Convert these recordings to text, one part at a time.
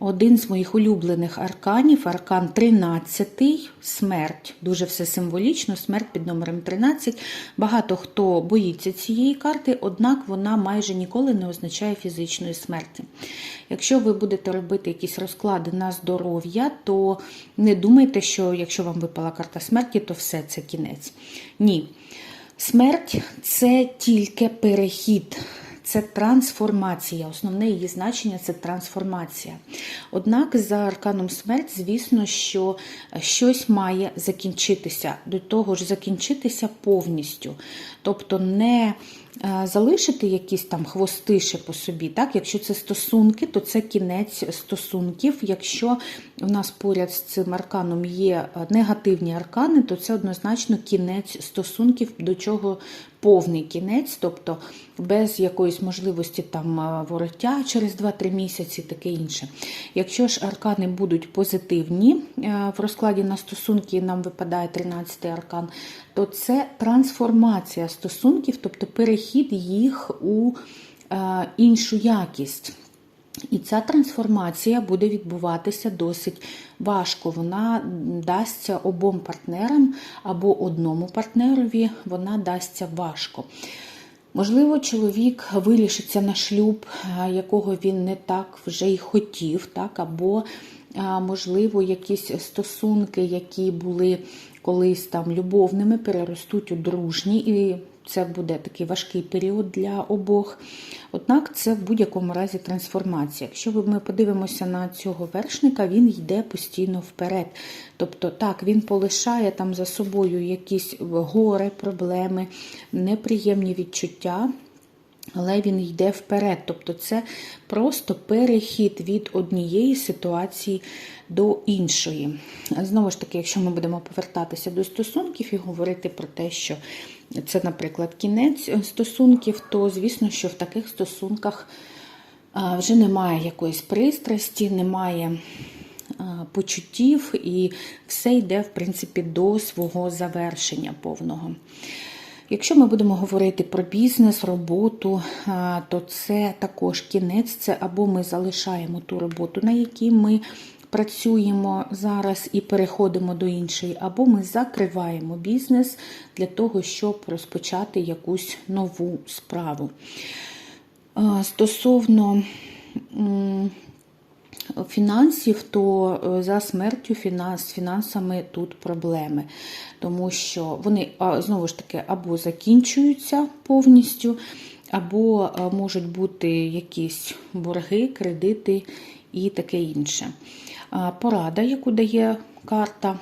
один з моїх улюблених арканів, аркан 13, смерть. Дуже все символічно, смерть під номером 13. Багато хто боїться цієї карти, однак вона майже ніколи не означає фізичної смерті. Якщо ви будете робити якісь розклади на здоров'я, то не думайте, що якщо вам випала карта смерті, то все це кінець. Ні. Смерть це тільки перехід. Це трансформація. Основне її значення це трансформація. Однак за арканом смерть, звісно, що щось має закінчитися. До того ж, закінчитися повністю. Тобто не е, залишити якісь там хвости ще по собі. Так? Якщо це стосунки, то це кінець стосунків. Якщо у нас поряд з цим арканом є е, негативні аркани, то це однозначно кінець стосунків, до чого повний кінець, тобто без якоїсь можливості там е, вороття через 2-3 місяці, таке інше. Якщо ж аркани будуть позитивні, е, в розкладі на стосунки нам випадає 13-й аркан, то це трансформація стосунків, тобто перехід їх у е, іншу якість. І ця трансформація буде відбуватися досить важко. Вона дасться обом партнерам або одному партнерові, вона дасться важко. Можливо, чоловік вирішиться на шлюб, якого він не так вже й хотів, так, або, можливо, якісь стосунки, які були колись там любовними, переростуть у дружні, і це буде такий важкий період для обох. Однак це в будь-якому разі трансформація. Якщо ми подивимося на цього вершника, він йде постійно вперед. Тобто, так, він полишає там за собою якісь гори, проблеми, неприємні відчуття. Але він йде вперед. Тобто це просто перехід від однієї ситуації до іншої. Знову ж таки, якщо ми будемо повертатися до стосунків і говорити про те, що це, наприклад, кінець стосунків, то звісно, що в таких стосунках вже немає якоїсь пристрасті, немає почуттів, і все йде, в принципі, до свого завершення повного. Якщо ми будемо говорити про бізнес, роботу, то це також кінець, це або ми залишаємо ту роботу, на якій ми працюємо зараз і переходимо до іншої, або ми закриваємо бізнес для того, щоб розпочати якусь нову справу. Стосовно фінансів, то е, за смертю з фінансами тут проблеми, тому що вони знову ж таки або закінчуються повністю, або е, можуть бути якісь борги, кредити і таке інше. Порада, яку дає карта.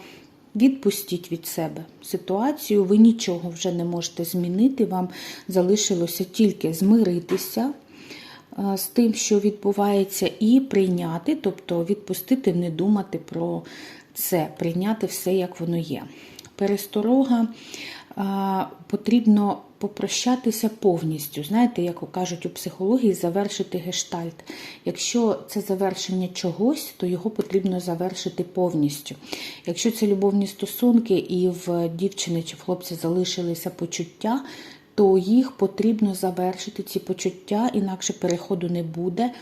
Відпустіть від себе ситуацію, ви нічого вже не можете змінити, вам залишилося тільки змиритися з тим, що відбувається, і прийняти, тобто відпустити, не думати про це, прийняти все, як воно є. Пересторога потрібно попрощатися повністю. Знаєте, як кажуть у психології, завершити гештальт. Якщо це завершення чогось, то його потрібно завершити повністю. Якщо це любовні стосунки і в дівчини чи в хлопця залишилися почуття, то їх потрібно завершити ці почуття, інакше переходу не буде.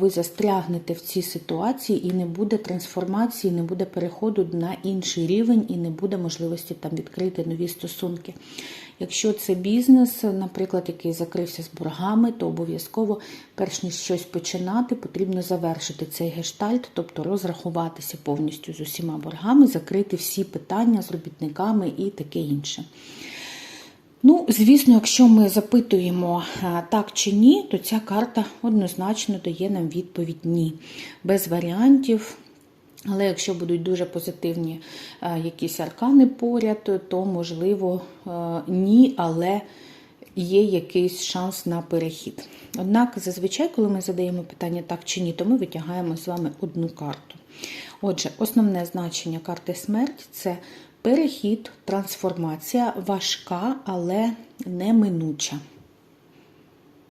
Ви застрягнете в цій ситуації, і не буде трансформації, не буде переходу на інший рівень, і не буде можливості там відкрити нові стосунки. Якщо це бізнес, наприклад, який закрився з боргами, то обов'язково, перш ніж щось починати, потрібно завершити цей гештальт, тобто розрахуватися повністю з усіма боргами, закрити всі питання з робітниками і таке інше. Ну, звісно, якщо ми запитуємо так чи ні, то ця карта однозначно дає нам відповідь ні. Без варіантів. Але якщо будуть дуже позитивні якісь аркани поряд, то можливо ні, але є якийсь шанс на перехід. Однак, зазвичай, коли ми задаємо питання так чи ні, то ми витягаємо з вами одну карту. Отже, основне значення карти смерть це Перехід, трансформація важка, але неминуча.